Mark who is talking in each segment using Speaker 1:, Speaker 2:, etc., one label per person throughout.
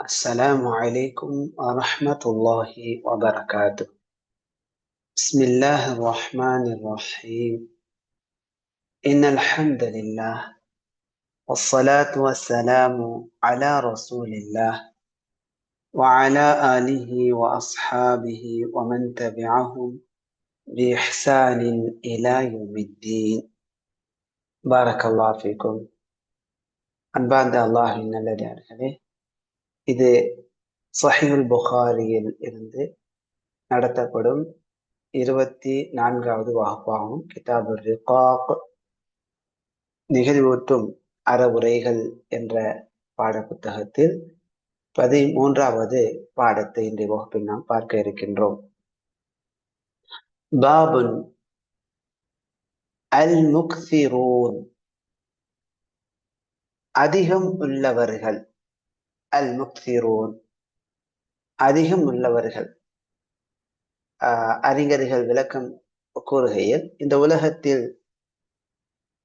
Speaker 1: السلام عليكم ورحمة الله وبركاته. بسم الله الرحمن الرحيم. إن الحمد لله والصلاة والسلام على رسول الله وعلى آله وأصحابه ومن تبعهم بإحسان إلى يوم الدين. بارك الله فيكم. أنباد الله إن الذي عليه இது சஹிகுல் புகாரியில் இருந்து நடத்தப்படும் இருபத்தி நான்காவது வகுப்பாகும். கிதாபு ரிகாக் நிகழ்வூட்டும் அறவுரைகள் என்ற பாட புத்தகத்தில் பதிமூன்றாவது பாடத்தை இன்றைய வகுப்பில் நாம் பார்க்க இருக்கின்றோம். பாபுன் அல் முக்சிரூன் அதிகம் உள்ளவர்கள். அல் முக்திரோன் அதிகம் உள்ளவர்கள் அறிஞர்கள் விளக்கம் கூறுகையில் இந்த உலகத்தில்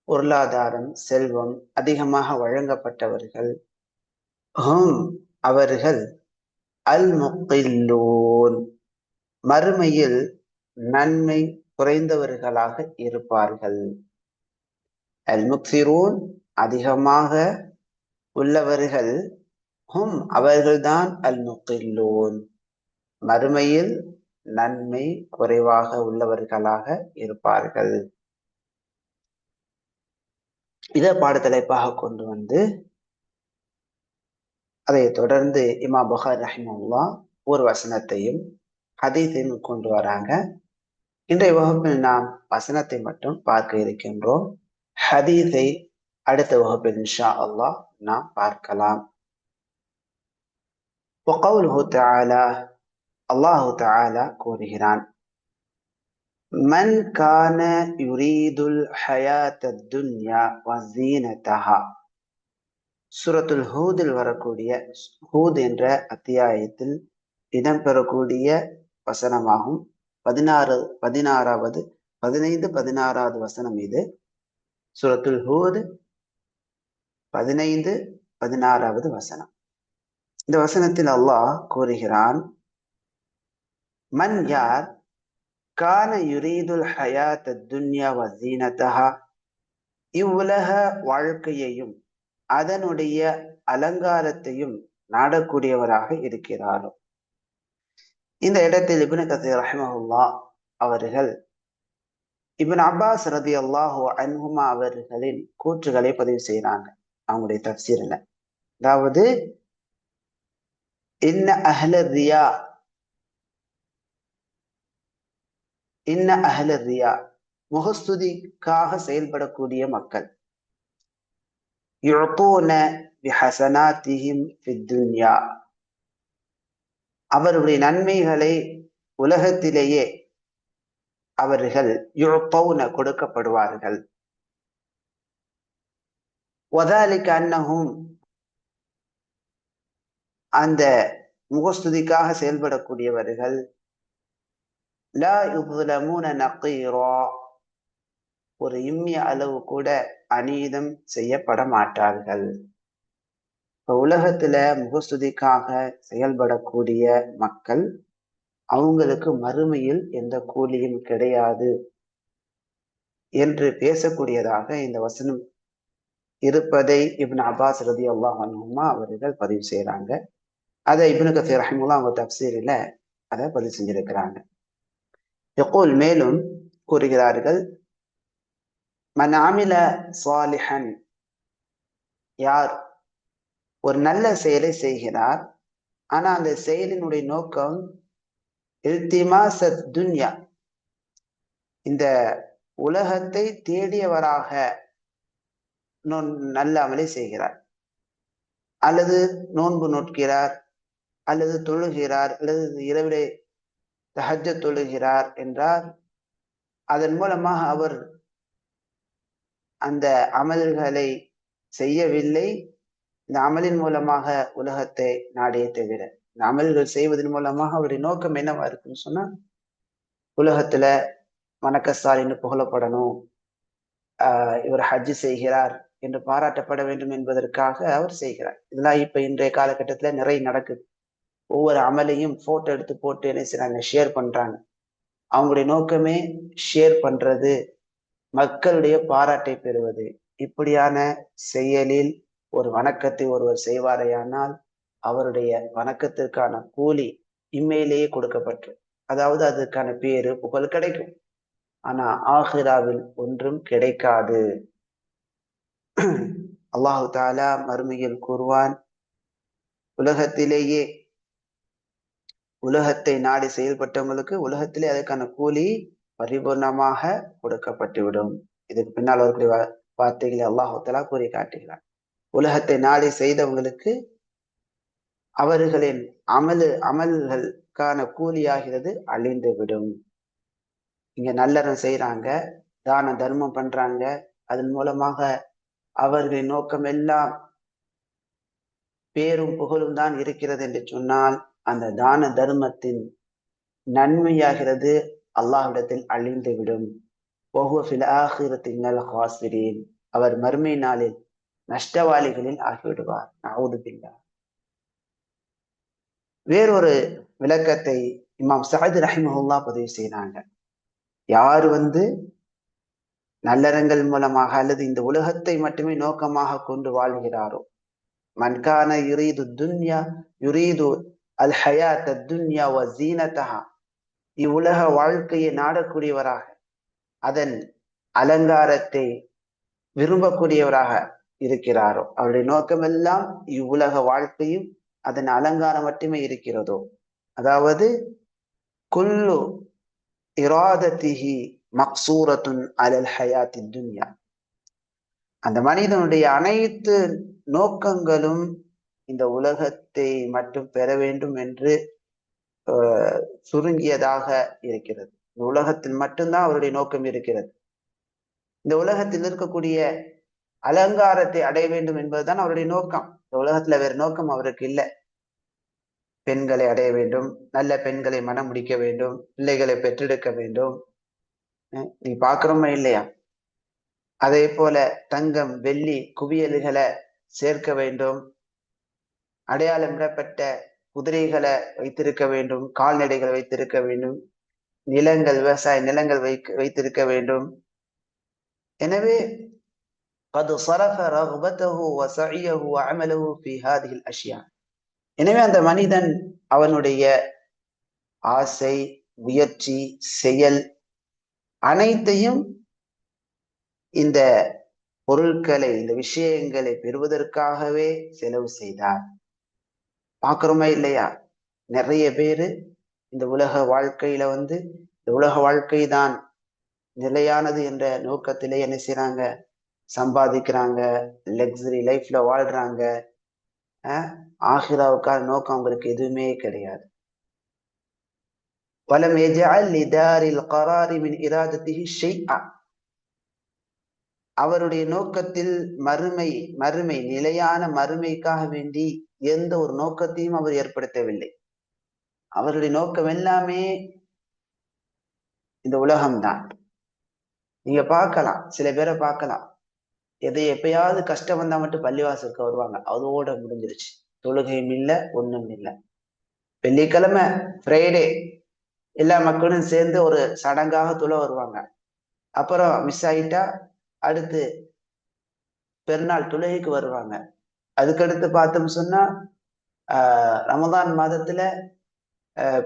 Speaker 1: பொருளாதாரம் செல்வம் அதிகமாக வழங்கப்பட்டவர்கள் ஹும் அவர்கள் அல் முக்கில்லோன் மறுமையில் நன்மை குறைந்தவர்களாக இருப்பார்கள். அல் முக்சிரூன் அதிகமாக உள்ளவர்கள் ஹும் அவர்கள்தான் அல் முக்கில்லோன் மறுமையில் நன்மை குறைவாக உள்ளவர்களாக இருப்பார்கள். இதை பாடத்தலைப்பாக கொண்டு வந்து அதை தொடர்ந்து இமா புகார் ரஹிமுல்லா ஒரு வசனத்தையும் ஹதீஸையும் கொண்டு வராங்க. இன்றைய வகுப்பில் நாம் வசனத்தை மட்டும் பார்க்க இருக்கின்றோம். ஹதீஸை அடுத்த வகுப்பில் இன்ஷா அல்லாஹ் நாம் பார்க்கலாம். அல்லாஹு தாலா கூறுகிறான். மன் கான யுரீதுல் ஹயாத் துன்யா வசீனதஹா சூரத்துல் ஹூதில் வரக்கூடிய ஹூத் என்ற அத்தியாயத்தில் இடம்பெறக்கூடிய வசனமாகும். பதினாறு பதினாறாவது பதினைந்து பதினாறாவது வசனம் இது. சூரத்துல் ஹூத் பதினைந்து பதினாறாவது வசனம். இந்த வசனத்தில் அல்லாஹ் கூறுகிறான் மன் யார் கான யுரீதுல் ஹயாத் துன்யா வசீனதஹா இவ்வுலக வாழ்க்கையையும் அதனுடைய அலங்காரத்தையும் நாடக்கூடியவராக இருக்கிறாரோ? இந்த இடத்தில் இபின் கசீர் ரஹமஹுல்லா அவர்கள் இபின் அப்பாஸ் ரதி அல்லாஹோ அன்ஹுமா அவர்களின் கூற்றுகளை பதிவு செய்யறாங்க அவங்களுடைய தப்சீரில். அதாவது இன்ன அஹ்ல ரியா இன்ன அஹ்ல ரியா முகஸ்துதிக்காக செயல்படக்கூடிய மக்கள் யுழப்பூன பிஹசனாத்திஹிம் ஃபித்துன்யா அவருடைய நன்மைகளை உலகத்திலேயே அவர்கள் யுழப்பவுன கொடுக்கப்படுவார்கள் ஒதாலிக்கு அன்னகும் அந்த முகஸ்துதிக்காக செயல்படக்கூடியவர்கள். லா யுபுலமூன நக்கீரா ஒரு இம்மிய அளவு கூட அநீதம் செய்யப்பட மாட்டார்கள். இப்போ உலகத்துல முகஸ்துதிக்காக செயல்படக்கூடிய மக்கள் அவங்களுக்கு மறுமையில் எந்த கூலியும் கிடையாது என்று பேசக்கூடியதாக இந்த வசனம் இருப்பதை இப்ன அப்பாஸ் ரதி அல்லாஹ் அவர்கள் பதிவு செய்யறாங்க அதை இப்னு கசீர் ரஹிமுல்லா அவங்க தப்சீரில் அதை பதிவு செஞ்சிருக்கிறாங்க எப்போல் மேலும் கூறுகிறார்கள் மன் ஆமில சாலிஹன் யார் ஒரு நல்ல செயலை செய்கிறார். ஆனா அந்த செயலினுடைய நோக்கம் இல்திமாசத் துன்யா. இந்த உலகத்தை தேடியவராக நல்ல அமலை செய்கிறார். அல்லது நோன்பு நோட்கிறார். அல்லது தொழுகிறார் அல்லது இரவிலே தஹஜ தொழுகிறார் என்றால் அதன் மூலமாக அவர் அந்த அமல்களை செய்யவில்லை. இந்த அமலின் மூலமாக உலகத்தை நாடிய தவிர இந்த அமல்கள் செய்வதன் மூலமாக அவருடைய நோக்கம் என்னவா இருக்குன்னு சொன்னா உலகத்துல மணக்கஸ்தாலின்னு புகழப்படணும் ஆஹ் இவர் ஹஜ்ஜு செய்கிறார் என்று பாராட்டப்பட வேண்டும் என்பதற்காக அவர் செய்கிறார். இதெல்லாம் இப்ப இன்றைய காலகட்டத்துல நிறைய நடக்குது. ஒவ்வொரு அமலையும் போட்டோ எடுத்து போட்டு என்ன செய்றாங்க? ஷேர் பண்றாங்க. அவங்களுடைய நோக்கமே ஷேர் பண்றது மக்களுடைய பாராட்டை பெறுவது. இப்படியான செயலில் ஒரு வணக்கத்தை ஒருவர் செய்வாரையானால் அவருடைய வணக்கத்திற்கான கூலி இம்மையிலேயே கொடுக்கப்பட்டு அதாவது அதுக்கான பேரு புகழ் கிடைக்கும். ஆனா ஆஹிராவில் ஒன்றும் கிடைக்காது. அல்லாஹு தாலா மறுமையில் கூறுவான் உலகத்திலேயே உலகத்தை நாடி செயல்பட்டவங்களுக்கு உலகத்திலே அதற்கான கூலி பரிபூர்ணமாக கொடுக்கப்பட்டுவிடும். இதுக்கு பின்னால் வரக்கூடிய வார்த்தைகளை அல்லாஹத்தலா கூறி காட்டுகிறார் உலகத்தை நாடி செய்தவங்களுக்கு அவர்களின் அமலு அமல்களுக்கான கூலியாகிறது அழிந்து விடும் இங்க நல்லறம் செய்யறாங்க தான தர்மம் பண்றாங்க அதன் மூலமாக அவர்களின் நோக்கம் எல்லாம் பேரும் புகழும் தான் இருக்கிறது என்று சொன்னால் அந்த தான தர்மத்தின் நன்மையாகிறது அல்லாஹ்விடத்தில் அழிந்து விடும் அவர் மறுமை நாளில் நஷ்டவாளிகளில் ஆகிவிடுவார். நவுதுபில்லா வேறொரு விளக்கத்தை இமாம் சாயது ரஹிமஹுல்லா பதிவு செய்கிறாங்க. யார் வந்து நல்லறங்கள் மூலமாக அல்லது இந்த உலகத்தை மட்டுமே நோக்கமாக கொண்டு வாழ்கிறாரோ? மன்கான யுரீது துன்யா யுரீது அல் ஹயாத் துன்யா வ ஜீனத்தஹா. இவ்வுலக வாழ்க்கையை நாடக்கூடியவராக அதன் அலங்காரத்தை விரும்பக்கூடியவராக இருக்கிறாரோ? அவருடைய நோக்கமெல்லாம் இவ்வுலக வாழ்க்கையும் அதன் அலங்காரம் மட்டுமே இருக்கிறதோ? அதாவது குல்லு இராதத்திஹி மக்சூரத்துன் அலல் ஹயாத்தி துன்யா அந்த மனிதனுடைய அனைத்து நோக்கங்களும் இந்த உலகத்தை மட்டும் பெற வேண்டும் என்று சுருங்கியதாக இருக்கிறது. இந்த உலகத்தில் மட்டும்தான் அவருடைய நோக்கம் இருக்கிறது. இந்த உலகத்தில் இருக்கக்கூடிய அலங்காரத்தை அடைய வேண்டும் என்பதுதான் அவருடைய நோக்கம். இந்த உலகத்துல வேற நோக்கம் அவருக்கு இல்லை. பெண்களை அடைய வேண்டும் நல்ல பெண்களை மனம் முடிக்க வேண்டும் பிள்ளைகளை பெற்றெடுக்க வேண்டும். நீ பாக்குறோமா இல்லையா? அதே போல தங்கம் வெள்ளி குவியல்களை சேர்க்க வேண்டும். அடையாளமிடப்பட்ட குதிரைகளை வைத்திருக்க வேண்டும் கால்நடைகளை வைத்திருக்க வேண்டும் நிலங்கள் விவசாய நிலங்கள் வை வைத்திருக்க வேண்டும் எனவே قد صرف رغبته وسعيه وعمله في هذه الأشياء எனவே அந்த மனிதன் அவனுடைய ஆசை முயற்சி செயல் அனைத்தையும் இந்த பொருட்களை இந்த விஷயங்களை பெறுவதற்காகவே செலவு செய்தார் பார்க்கிறோமா இல்லையா நிறைய பேரு இந்த உலக வாழ்க்கையில வந்து இந்த உலக வாழ்க்கை தான் நிலையானது என்ற நோக்கத்திலே என்ன செய்யறாங்க சம்பாதிக்கிறாங்க லக்ஸரி லைஃப்ல வாழ்றாங்க ஆஹிராவுக்கான நோக்கம் அவங்களுக்கு எதுவுமே கிடையாது ولم يجعل لدار القرار من إرادته شيئا அவருடைய நோக்கத்தில் மறுமை மறுமை நிலையான மறுமைக்காக வேண்டி எந்த ஒரு நோக்கத்தையும் அவர் ஏற்படுத்தவில்லை. அவருடைய நோக்கம் எல்லாமே இந்த உலகம்தான். நீங்க பார்க்கலாம் சில பேரை பார்க்கலாம். எதை எப்பயாவது கஷ்டம் வந்தா மட்டும் பள்ளிவாசலுக்கு வருவாங்க. அதோட முடிஞ்சிருச்சு. தொழுகையும் இல்லை ஒண்ணும் இல்லை. வெள்ளிக்கிழமை ஃப்ரைடே எல்லா மக்களும் சேர்ந்து ஒரு சடங்காக துள வருவாங்க. அப்புறம் மிஸ் ஆயிட்டா அடுத்து பெருநாள் துளைக்கு வருவாங்க. அதுக்கடுத்து பார்த்தோம் சொன்னா ஆஹ் ரமதான் மாதத்துல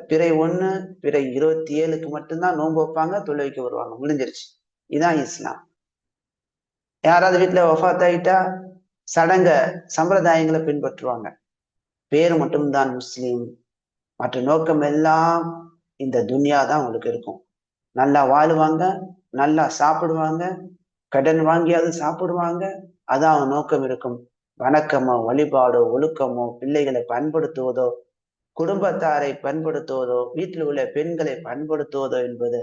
Speaker 1: பிறை ஒண்ணு பிறை இருபத்தி ஏழுக்கு மட்டும்தான் நோன்பு வைப்பாங்க தொழுவைக்கு வருவாங்க. முடிஞ்சிருச்சு. இதான் இஸ்லாம். யாராவது வீட்டுல ஒஃபாத் ஆயிட்டா சடங்க சம்பிரதாயங்களை பின்பற்றுவாங்க. பேர் மட்டும்தான் முஸ்லீம். மற்ற நோக்கம் எல்லாம் இந்த துன்யா தான் அவங்களுக்கு இருக்கும். நல்லா வாழுவாங்க நல்லா சாப்பிடுவாங்க கடன் வாங்கியாவது சாப்பிடுவாங்க. அதான் அவங்க நோக்கம் இருக்கும். வணக்கமோ வழிபாடோ ஒழுக்கமோ பிள்ளைகளை பண்படுத்துவதோ குடும்பத்தாரை பண்படுத்துவதோ வீட்டில் உள்ள பெண்களை பண்படுத்துவதோ என்பது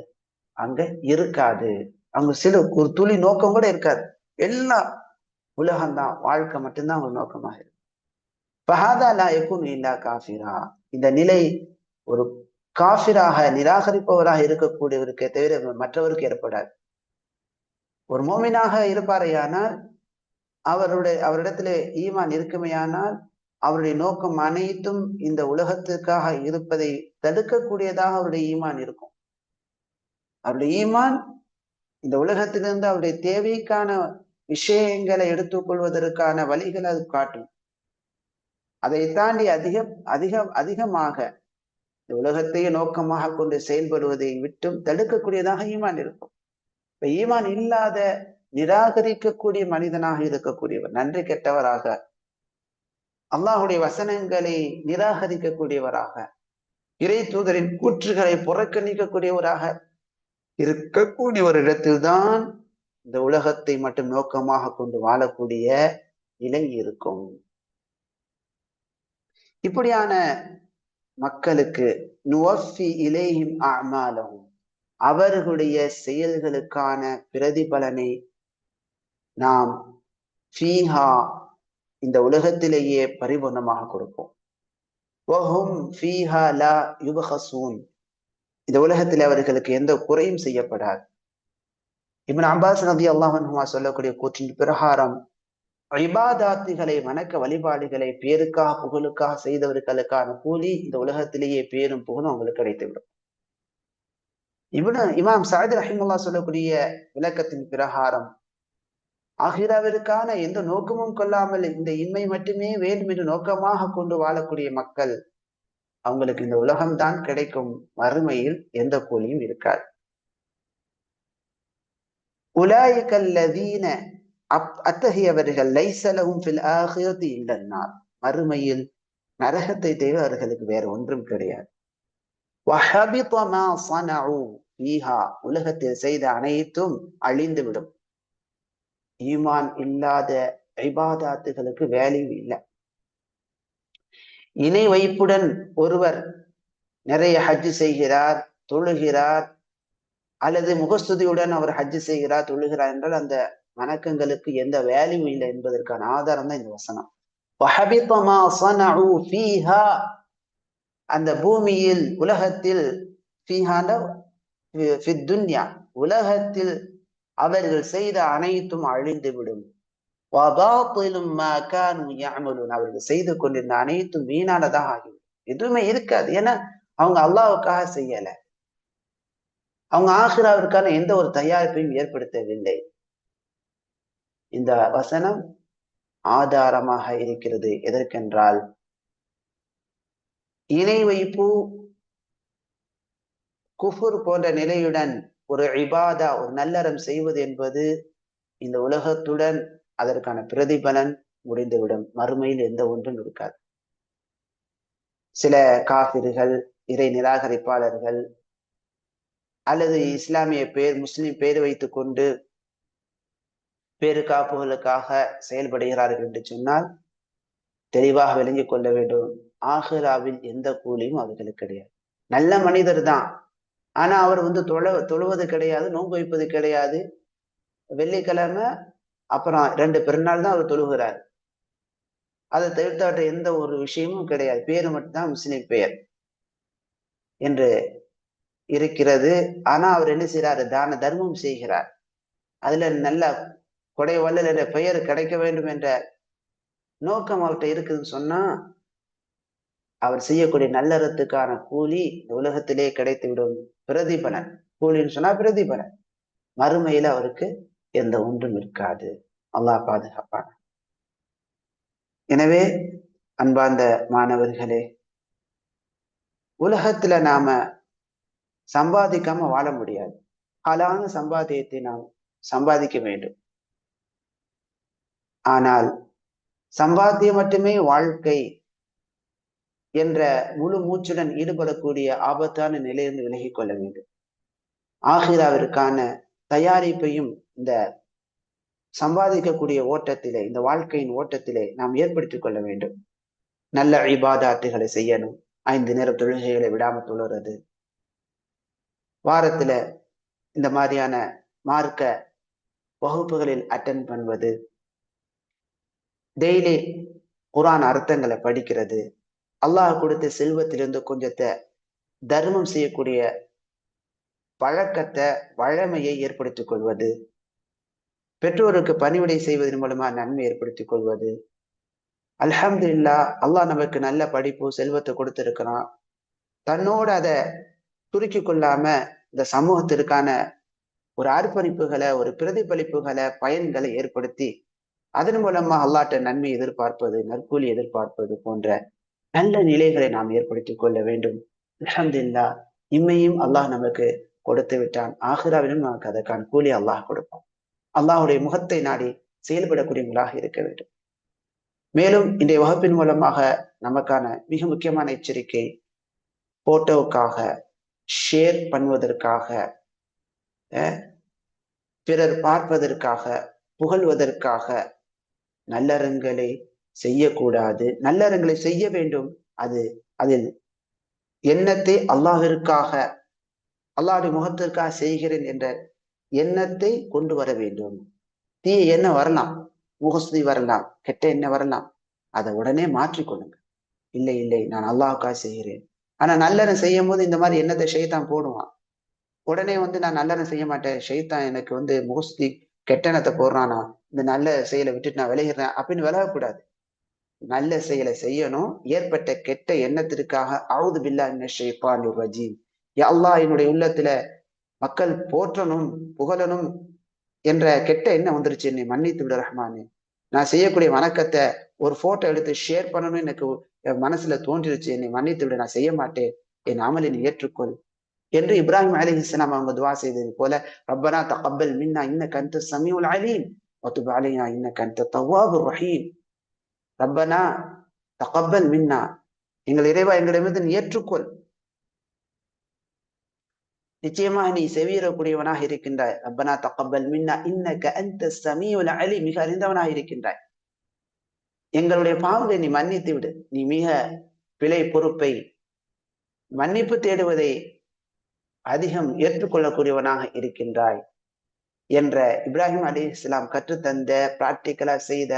Speaker 1: அங்க இருக்காது. அவங்க சில ஒரு துளி நோக்கம் கூட இருக்காது. எல்லாம் உலகம்தான். வாழ்க்கை மட்டும்தான் அவங்க நோக்கமாக இருக்கும். பஹாதா லா எக்கும் இல்லா காஃபிரா. இந்த நிலை ஒரு காஃபிராக நிராகரிப்பவராக இருக்கக்கூடியவருக்கே தவிர மற்றவருக்கு ஏற்படாது. ஒரு மோமினாக இருப்பாரையானால் அவருடைய அவரிடத்திலே ஈமான் இருக்குமையானால் அவருடைய நோக்கம் அனைத்தும் இந்த உலகத்துக்காக இருப்பதை தடுக்கக்கூடியதாக அவருடைய ஈமான் இருக்கும். அவருடைய ஈமான் இந்த உலகத்திலிருந்து அவருடைய தேவைக்கான விஷயங்களை எடுத்துக்கொள்வதற்கான வழிகளை அது காட்டும். அதை தாண்டி அதிக அதிக அதிகமாக இந்த உலகத்தையே நோக்கமாக கொண்டு செயல்படுவதை விட்டும் தடுக்கக்கூடியதாக ஈமான் இருக்கும். இப்ப ஈமான் இல்லாத நிராகரிக்கக்கூடிய மனிதனாக இருக்கக்கூடியவர் நன்றி கெட்டவராக அல்லாஹுடைய வசனங்களை நிராகரிக்கக்கூடியவராக இறை தூதரின் கூற்றுகளை புறக்கணிக்கக்கூடியவராக இருக்கக்கூடிய ஒரு இடத்தில்தான் இந்த உலகத்தை மட்டும் நோக்கமாக கொண்டு வாழக்கூடிய நிலை இருக்கும். இப்படியான மக்களுக்கு நுவஃபி இலேயும் அமாலும் அவர்களுடைய செயல்களுக்கான பிரதிபலனை நாம் ஃபீஹா இந்த உலகத்திலேயே பரிபூர்ணமாக கொடுப்போம். இந்த உலகத்தில் அவர்களுக்கு எந்த குறையும் செய்யப்படாது. இவன் அம்பாஸ் நபி அல்லாஹன்ஹுமா சொல்லக்கூடிய கூற்றின் பிரகாரம் இபாதாத்துகளை வணக்க வழிபாடுகளை பேருக்காக புகழுக்காக செய்தவர்களுக்கான கூலி இந்த உலகத்திலேயே பேரும் புகழும் அவங்களுக்கு கிடைத்துவிடும். இவனு இமாம் சாயத் ரஹிமுல்லா சொல்லக்கூடிய விளக்கத்தின் பிரகாரம் ஆகிராவிற்கான எந்த நோக்கமும் கொள்ளாமல் இந்த இன்மை மட்டுமே வேண்டும் என்று நோக்கமாக கொண்டு வாழக்கூடிய மக்கள் அவங்களுக்கு இந்த உலகம்தான் கிடைக்கும் மறுமையில் எந்த கூலியும் இருக்காது. உலாய்கல்லதீன அப் அத்தகையவர்கள் லைசலவும் ஃபில் ஆகியது மறுமையில் நரகத்தை தேவை அவர்களுக்கு வேற ஒன்றும் கிடையாது. உலகத்தில் செய்த அனைத்தும் அழிந்துவிடும். ஈமான் இல்லாத ஐபாதாத்துகளுக்கு வேல்யூ இல்லை. இணை வைப்புடன் ஒருவர் நிறைய ஹஜ் செய்கிறார் தொழுகிறார் அல்லது முகஸ்துதியுடன் அவர் ஹஜ் செய்கிறார் தொழுகிறார் என்றால் அந்த வணக்கங்களுக்கு எந்த வேல்யூ இல்லை என்பதற்கான ஆதாரம் தான் இந்த வசனம். அந்த பூமியில் உலகத்தில் உலகத்தில் அவர்கள் செய்த அனைத்தும் அழிந்துவிடும். அவர்கள் செய்து கொண்டிருந்த அனைத்தும் வீணானதாக ஆகிவிடும். எதுவுமே இருக்காது. ஏன்னா அவங்க அல்லாவுக்காக செய்யல. அவங்க ஆஹிராவிற்கான எந்த ஒரு தயாரிப்பையும் ஏற்படுத்தவில்லை. இந்த வசனம் ஆதாரமாக இருக்கிறது. எதற்கென்றால் இணை வைப்பு குஃபுர் போன்ற நிலையுடன் ஒரு இபாதா ஒரு நல்லறம் செய்வது என்பது இந்த உலகத்துடன் அதற்கான பிரதிபலன் முடிந்துவிடும். மறுமையில் எந்த ஒன்றும் இருக்காது. சில காபிர்கள் இறை நிராகரிப்பாளர்கள் அல்லது இஸ்லாமிய பேர் முஸ்லிம் பேர் வைத்துக் கொண்டு பேரு காப்புகளுக்காக செயல்படுகிறார்கள் என்று சொன்னால் தெளிவாக விளங்கிக் கொள்ள வேண்டும். ஆஹிராவில் எந்த கூலியும் அவர்களுக்கு கிடையாது. நல்ல மனிதர் தான். ஆனா அவர் வந்து தொழ தொழுவது கிடையாது நோன்பு வைப்பது கிடையாது. வெள்ளிக்கிழமை அப்புறம் ரெண்டு பெருநாள் தான் அவர் தொழுகிறார். அதை தவிர்த்தாட்ட எந்த ஒரு விஷயமும் கிடையாது. பேரு மட்டும்தான் முஸ்லிம் பெயர் என்று இருக்கிறது. ஆனா அவர் என்ன செய்யறாரு தான தர்மம் செய்கிறார். அதுல நல்ல கொடை வல்லல் என்ற பெயர் கிடைக்க வேண்டும் என்ற நோக்கம் அவர்கிட்ட இருக்குதுன்னு சொன்னா அவர் செய்யக்கூடிய நல்லறத்துக்கான கூலி இந்த உலகத்திலே கிடைத்து விடும் பிரதிபலன். கூலின்னு சொன்னா பிரதிபலன். மறுமையில அவருக்கு எந்த ஒன்றும் இருக்காது. அல்லாஹ் பாதுகாப்பான எனவே அன்பார்ந்த மாணவர்களே உலகத்துல நாம சம்பாதிக்காம வாழ முடியாது. ஆளான சம்பாத்தியத்தை நாம் சம்பாதிக்க வேண்டும். ஆனால் சம்பாத்தியம் மட்டுமே வாழ்க்கை என்ற முழு மூச்சுடன் ஈடுபடக்கூடிய ஆபத்தான நிலையிலிருந்து விலகிக் கொள்ள வேண்டும். ஆகிராவிற்கான தயாரிப்பையும் இந்த சம்பாதிக்கக்கூடிய ஓட்டத்திலே இந்த வாழ்க்கையின் ஓட்டத்திலே நாம் ஏற்படுத்திக் கொள்ள வேண்டும். நல்ல இபாதாத்துகளை செய்யணும். ஐந்து நேர தொழுகைகளை விடாமல் தொழுறது வாரத்துல இந்த மாதிரியான மார்க்க வகுப்புகளில் அட்டன் பண்ணுவது. டெய்லி குரான் அர்த்தங்களை படிக்கிறது. அல்லாஹ் கொடுத்த செல்வத்திலிருந்து கொஞ்சத்தை தர்மம் செய்யக்கூடிய பழக்கத்தை வழமையை ஏற்படுத்திக் கொள்வது பெற்றோருக்கு பணிவிடை செய்வதன் மூலமா நன்மை ஏற்படுத்திக் கொள்வது. அல்ஹம்து இல்லா அல்லாஹ் நமக்கு நல்ல படிப்பு செல்வத்தை கொடுத்திருக்கிறான். தன்னோட அதை துருக்கி கொள்ளாம இந்த சமூகத்திற்கான ஒரு அர்ப்பணிப்புகளை ஒரு பிரதிபலிப்புகளை பயன்களை ஏற்படுத்தி அதன் மூலமா அல்லாட்ட நன்மை எதிர்பார்ப்பது நற்கூலி எதிர்பார்ப்பது போன்ற நல்ல நிலைகளை நாம் ஏற்படுத்திக் கொள்ள வேண்டும். அலமதுல்லா இம்மையும் அல்லாஹ் நமக்கு கொடுத்து விட்டான். ஆஹிராவிலும் நமக்கு அதற்கான கூலி அல்லாஹ் கொடுப்பான். அல்லாஹுடைய முகத்தை நாடி செயல்படக்கூடியவங்களாக இருக்க வேண்டும். மேலும் இன்றைய வகுப்பின் மூலமாக நமக்கான மிக முக்கியமான எச்சரிக்கை போட்டோவுக்காக ஷேர் பண்ணுவதற்காக பிறர் பார்ப்பதற்காக புகழ்வதற்காக நல்லறங்களை செய்யக்கூடாது. நல்லறங்களை செய்ய வேண்டும். அது அதில் எண்ணத்தை அல்லாஹிற்காக அல்லாஹுடைய முகத்திற்காக செய்கிறேன் என்ற எண்ணத்தை கொண்டு வர வேண்டும். தீய எண்ணம் வரலாம். முகஸ்தி வரலாம். கெட்ட எண்ணம் வரலாம். அதை உடனே மாற்றிக்கொள்ளுங்க இல்லை இல்லை நான் அல்லாஹுக்காக செய்கிறேன். ஆனா நல்லறம் செய்யும் போது இந்த மாதிரி எண்ணத்தை ஷெய்தான் போடுவான். உடனே வந்து நான் நல்லறம் செய்ய மாட்டேன். ஷெய்தான் எனக்கு வந்து முகஸ்தி கெட்டனத்தை போடுறானா. இந்த நல்ல செயலை விட்டுட்டு நான் விளையிடுறேன் அப்படின்னு விலகக்கூடாது. நல்ல செயலை செய்யணும். ஏற்பட்ட கெட்ட எண்ணத்திற்காக அவுது பில்லா ஷேப்பான் ரஜீம். அல்லா என்னுடைய உள்ளத்துல மக்கள் போற்றணும் புகழணும் என்ற கெட்ட எண்ணம் வந்துருச்சு. என்னை மன்னித்து விட ரஹ்மானு. நான் செய்யக்கூடிய வணக்கத்தை ஒரு போட்டோ எடுத்து ஷேர் பண்ணணும்னு எனக்கு மனசுல தோன்றிருச்சு. என்னை மன்னித்து விட நான் செய்ய மாட்டேன். என் அமலை நீ ஏற்றுக்கொள் என்று இப்ராஹிம் அலி இஸ்லாம் அவங்க துவா செய்தது போல ரப்பனா தக்கப்பல் மின்னா இன்ன கந்த சமீல் அலீம். ஒத்துபாலியா இன்ன கந்த தவாபு ரஹீம். ரப்பனா தகப்பல் மின்னா. எங்கள் இறைவா எங்களிடமிருந்து நீ ஏற்றுக்கொள். நிச்சயமாக நீ செவியறக்கூடியவனாக இருக்கின்றாய். ரப்பனா தகப்பல் மின்னா இன்னக அந்த சமியுல் அலி மிக அறிந்தவனாக இருக்கின்றாய். எங்களுடைய பாவங்களை நீ மன்னித்து விடு. நீ மிக பிழை பொறுப்பை மன்னிப்பு தேடுவதை அதிகம் ஏற்றுக்கொள்ளக்கூடியவனாக இருக்கின்றாய் என்ற இப்ராஹிம் அலி இஸ்லாம் கற்றுத்தந்த பிராக்டிக்கலா செய்த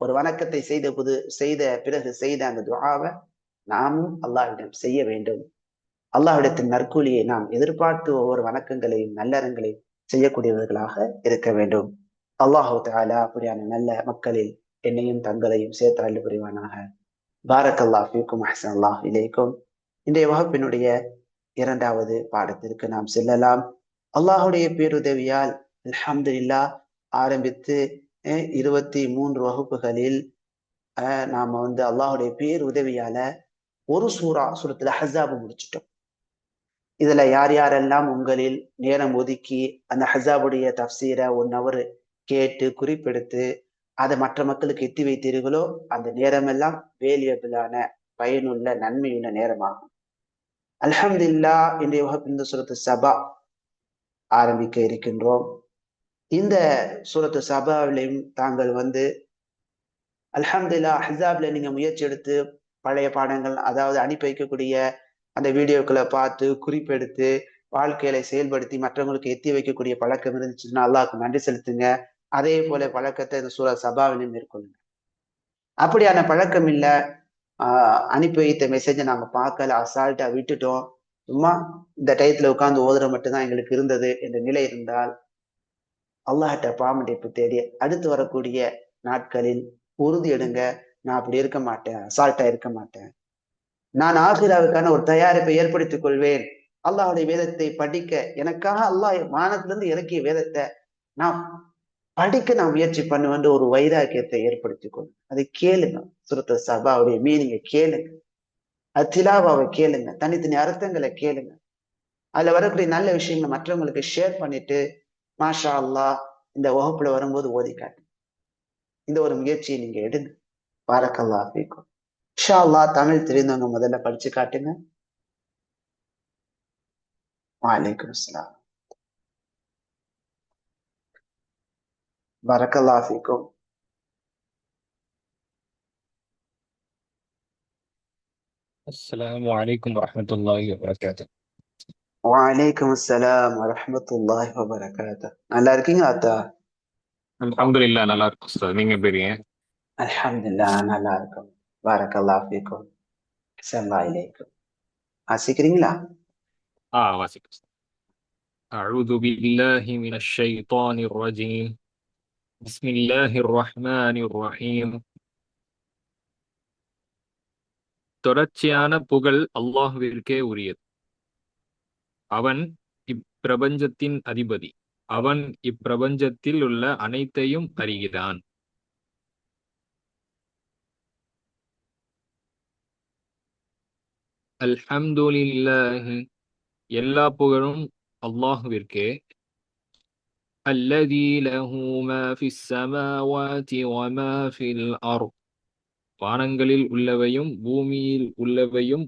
Speaker 1: ஒரு வணக்கத்தை செய்த புது செய்த பிறகு செய்த அந்த துவாவை நாமும் அல்லாஹ்விடம் செய்ய வேண்டும். அல்லாஹ்விடத்தின் நற்கூலியை நாம் எதிர்பார்த்து ஒவ்வொரு வணக்கங்களையும் நல்லறங்களையும் செய்யக்கூடியவர்களாக இருக்க வேண்டும். அல்லாஹு தாலா அப்படியான நல்ல மக்களில் என்னையும் தங்களையும் சேர்த்து அள்ளு புரிவானாக. பாரக் அல்லாஹ் அஹசன் அல்லாஹ் இலேக்கும். இன்றைய வகுப்பினுடைய இரண்டாவது பாடத்திற்கு நாம் செல்லலாம். அல்லாஹுடைய பேருதவியால் அல்ஹம்துலில்லா ஆரம்பித்து இருபத்தி மூன்று வகுப்புகளில் நாம வந்து அல்லாஹுடைய பேர் உதவியால ஒரு சூறா சுரத்துல ஹசாபு முடிச்சிட்டோம். இதுல யார் யாரெல்லாம் உங்களில் நேரம் ஒதுக்கி அந்த ஹசாபுடைய தப்சீரை ஒன் ஹவர் கேட்டு குறிப்பெடுத்து அதை மற்ற மக்களுக்கு எத்தி வைத்தீர்களோ அந்த நேரமெல்லாம் வேலியபிளான பயனுள்ள நன்மையுள்ள நேரமாகும். அலமதுல்லா இன்றைய வகுப்பு இந்த சுரத்து சபா ஆரம்பிக்க இருக்கின்றோம். இந்த சூரத்து சபாவிலையும் தாங்கள் வந்து அல்ஹம்துல்லா ஹிசாப்ல நீங்க முயற்சி எடுத்து பழைய பாடங்கள் அதாவது அனுப்பி வைக்கக்கூடிய அந்த வீடியோக்களை பார்த்து குறிப்பெடுத்து வாழ்க்கையில செயல்படுத்தி மற்றவங்களுக்கு எத்தி வைக்கக்கூடிய பழக்கம் இருந்துச்சுன்னா அல்லாவுக்கு நன்றி செலுத்துங்க. அதே போல பழக்கத்தை இந்த சூரத் சபாவிலையும் மேற்கொள்ளுங்க. அப்படியான பழக்கம் இல்லை. ஆஹ் அனுப்பி வைத்த மெசேஜை நாங்க பார்க்கல. அசால்ட்டா விட்டுட்டோம். சும்மா இந்த டயத்துல உட்காந்து ஓதுற மட்டும்தான் எங்களுக்கு இருந்தது என்ற நிலை இருந்தால் அல்லாஹிட்ட பாமடிப்பு தேடி அடுத்து வரக்கூடிய நாட்களில் உறுதி எடுங்க. நான் அப்படி இருக்க மாட்டேன் அசால்ட்டா இருக்க மாட்டேன். நான் ஆசிராவுக்கான ஒரு தயாரிப்பை ஏற்படுத்திக் கொள்வேன். அல்லாஹுடைய வேதத்தை படிக்க எனக்காக அல்லாஹ் வானத்திலிருந்து இறக்கிய வேதத்தை நான் படிக்க நான் முயற்சி பண்ணுவேன் ஒரு வைராக்கியத்தை ஏற்படுத்திக் கொள்ளுங்க அதை கேளுங்க. சுருத்த சபாவுடைய மீனிங்க கேளுங்க. அத்திலாவை கேளுங்க. தனித்தனி அர்த்தங்களை கேளுங்க. அதுல வரக்கூடிய நல்ல விஷயங்களை மற்றவங்களுக்கு ஷேர் பண்ணிட்டு மாஷா அல்லா இந்த வகுப்புல வரும்போது ஓதி காட்டு இந்த ஒரு முயற்சியை நீங்க எடுங்க பாரக்கல்லா பீக்கும் ஷா அல்லா தமிழ் தெரிந்தவங்க முதல்ல படிச்சு காட்டுங்க வாலைக்கும் அஸ்லாம் பரக்கல்லா ஃபீக்கும்
Speaker 2: السلام عليكم ورحمة الله وبركاته
Speaker 1: வலைக்கும் அஸ்ஸலாம் வரஹமத்துல்லாஹி வபரகாத்து நல்லா இருக்கீங்களா அத்தா
Speaker 2: அல்ஹம்துலில்லாஹ் நல்லா இருக்கும் சார் நீங்க எப்படி இருக்கீங்க
Speaker 1: அல்ஹம்துலில்லாஹ் நல்லா இருக்கும் பாரக்கல்லா ஃபீக்கும் சல்லா இலைக்கும் வாசிக்கிறீங்களா
Speaker 2: ஆ வாசிக்கும் أعوذ بالله من الشيطان الرجيم بسم الله الرحمن الرحيم தொடர்ச்சியான புகழ் அல்லாஹ்விற்கே உரியது அவன் இப்பிரபஞ்சத்தின் அதிபதி. அவன் இப்பிரபஞ்சத்தில் உள்ள அனைத்தையும் அறிகிறான். அல்ஹம்துலில்லாஹ். எல்லா புகழும் அல்லாஹுவிற்கே. அல்லதி லஹு மா ஃபிஸ் வ மா ஃபில் அர்த். வானங்களில் உள்ளவையும் பூமியில் உள்ளவையும்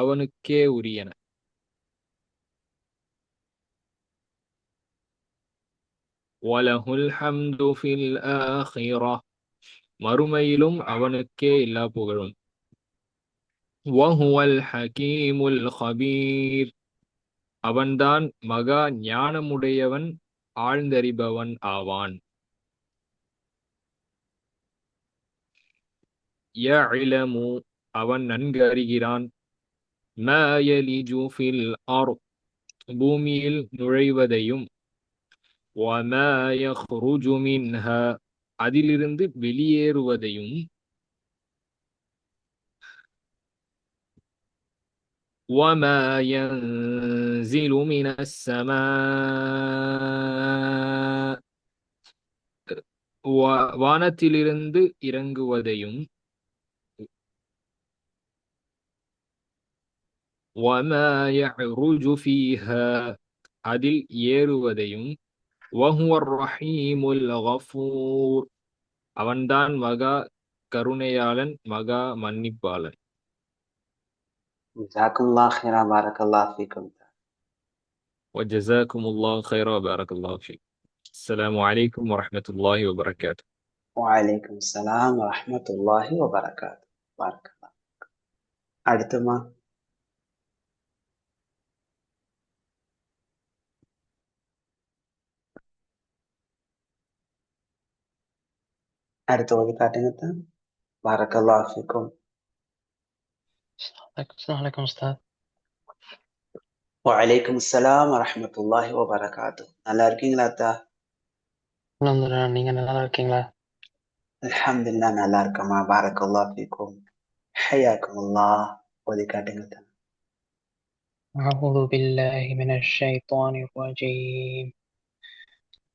Speaker 2: அவனுக்கே உரியன. وله الحمد في الآخرة மறுமையிலும் அவனுக்கே எல்லா புகழும். வஹுவல் ஹகீமுல் ஹபீர் அவன்தான் மகா ஞானமுடையவன் ஆழ்ந்தறிபவன் ஆவான். யஅலமு. அவன் நன்கு அறிகிறான். மா யலிஜு ஃபில் அர்த் பூமியில் நுழைவதையும் வமா யஹ்ருஜு மின்ஹா அதிலிருந்து வெளியேறுவதையும் وما ينزل من السماء வா- வானத்திலிருந்து இறங்குவதையும் وما يعرج فيها அதில் ஏறுவதையும் وهو الرحيم الغفور அவன்தான் மகா கருணையாளன் மகா மன்னிப்பாளன்
Speaker 1: جزاكم الله خيرا بارك الله فيكم
Speaker 2: وجزاكم الله خيرا بارك الله فيك السلام عليكم ورحمة الله وبركاته
Speaker 1: وعليكم السلام ورحمة الله وبركاته بارك الله அடுத்துமா அடுத்து ஓதி காட்டுங்க தான் بارك الله فيكم
Speaker 3: السلام عليكم أستاذ
Speaker 1: وعليكم السلام ورحمة الله وبركاته நல்லா இருக்கீங்களா அத்தா
Speaker 3: அல்ஹம்துலில்லாஹ் நீங்க நல்லா இருக்கீங்களா
Speaker 1: அல்ஹம்துலில்லாஹ் நல்லா இருக்கமா بارك الله فيكم حياكم الله ஓதி காட்டுங்க தான்
Speaker 3: أعوذ بالله من الشيطان الرجيم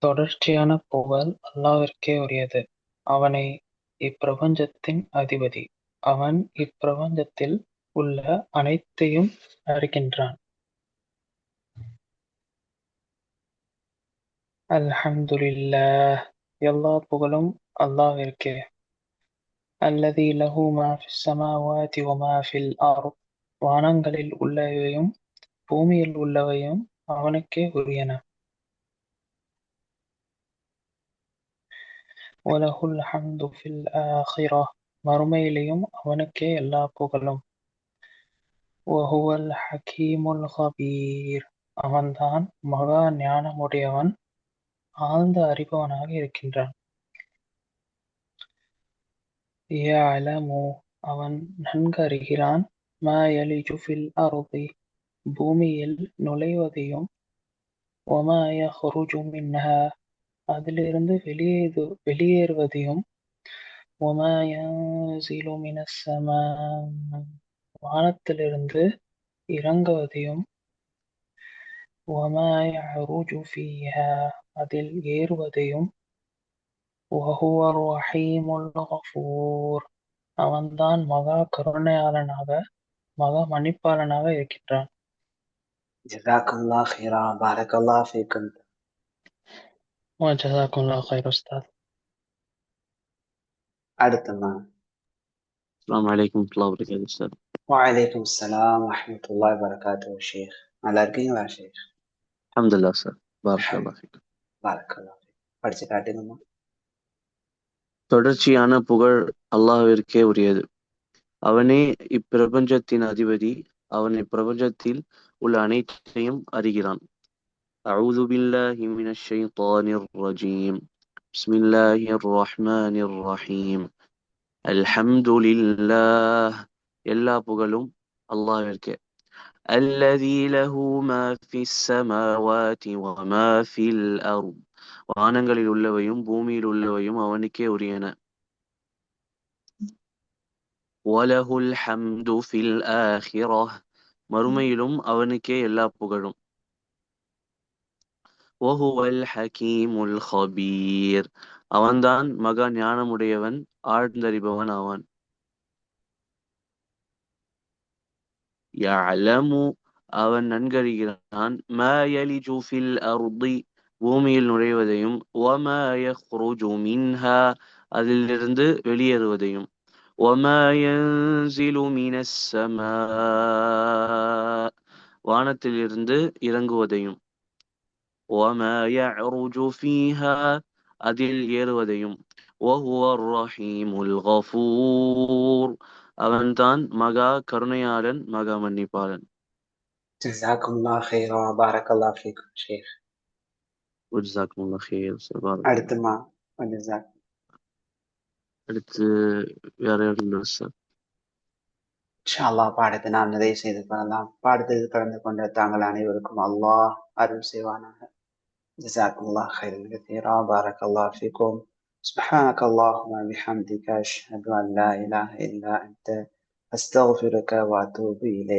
Speaker 3: தொடர்ச்சியான புகழ் அல்லாஹ்விற்கே உரியது அவனை இப்பிரபஞ்சத்தின் அதிபதி. அவன் இப்பிரபஞ்சத்தில் உள்ள அனைத்தையும் அறிகின்றான். அல்ஹம்துலில்லாஹ். எல்லா புகழும் அல்லாஹ்விற்கே. அல்லதி லஹு மா ஃபிஸ் ஸமாவாதி வ மா ஃபில் அர்த். வானங்களில் உள்ளவையும் பூமியில் உள்ளவையும் அவனுக்கே உரியன. வலஹுல் ஹம்து ஃபில் ஆখিরা மறுமையிலேயும் அவனுக்கே எல்லா புகழும் வஹுவல் ஹகீமுல் ஹபீர் அவன்தான் மகா ஞானமுடையவன். ஆழ்ந்த அறிபவனாக இருக்கின்றான். யஅலமு. அவன் நன்கு அறிகிறான். மா யலிஜு ஃபில் அர்தி. பூமியில் நுழைவதையும். வமா யஹ்ருஜு மின்ஹா. அதிலிருந்து வெளியேது வெளியேறுவதையும் வானத்திலிருந்து இறங்குவதையும் அதில் ஏறுவதையும் அவன்தான் மகா கருணையாளனாக மகா மன்னிப்பாளனாக இருக்கின்றான்.
Speaker 1: ஜிசாக்கல்லா ஹீரா பாரகல்லா ஃபீக்கும்.
Speaker 3: وجزاكم الله خير أستاذ
Speaker 1: அடுத்துமா
Speaker 4: السلام عليكم ورحمة الله وبركاته أستاذ
Speaker 1: وعليكم السلام ورحمة الله وبركاته شيخ நல்லா இருக்கீங்களா ஷேக்
Speaker 4: الحمد لله أستاذ بارك الله فيك
Speaker 1: بارك الله فيك படிச்சு காட்டுங்கம்மா
Speaker 4: தொடர்ச்சியான புகழ் அல்லாஹ்விற்கே உரியது அவனே இப்பிரபஞ்சத்தின் அதிபதி அவன் இப்பிரபஞ்சத்தில் உள்ள அனைத்தையும் அறிகிறான் أعوذ بالله من الشيطان الرجيم بسم الله الرحمن الرحيم الحمد لله எல்லா புகழும் அல்லாஹ்விற்கே الذي له ما في السماوات وما في الأرض வானங்களில் உள்ளவையும் பூமியில் உள்ளவையும் அவனுக்கே உரியன வலஹுல் ஹம்து ஃபில் ஆஹிரஹ் மறுமையிலும் அவனுக்கே எல்லா புகழும் வஹுவல் ஹகீமுல் ஹபீர் அவன்தான் மகா ஞானமுடையவன் ஆழ்ந்தறிபவன் ஆவான். யஅலமு அவன் நன்கறிகிறான். ம யலிஜு ஃபில் அர்தி பூமியில் நுழைவதையும் ஒம யஹ்ருஜு மின்ஹா அதிலிருந்து வெளியேறுவதையும். ஒம யன்சிலு மினஸ் ஸமா வானத்திலிருந்து இறங்குவதையும். வமா யஅருஜு ஃபீஹா அதில் ஏறுவதையும் وهو الرحيم الغفور அவன்தான் மகா கருணையாளன் மகா மன்னிப்பாளன்
Speaker 1: جزاكم الله خيرا بارك الله فيكم شيخ
Speaker 4: وجزاكم الله خير سبحان
Speaker 1: அடுத்துமா جزاك
Speaker 4: அடுத்து வேற யாரும் சார்
Speaker 1: இன்ஷா அல்லாஹ் பாடத்தை நாம் நிறைவு செய்து கொள்ளலாம் பாடத்தில் கலந்து கொண்ட தாங்கள் அனைவருக்கும் அல்லாஹ் அருள் செய்வானாக جزاكم الله خيرا كثيرا. بارك الله فيكم. سبحانك اللهم وبحمدك أشهد أن لا إله إلا أنت أستغفرك وأتوب إليك.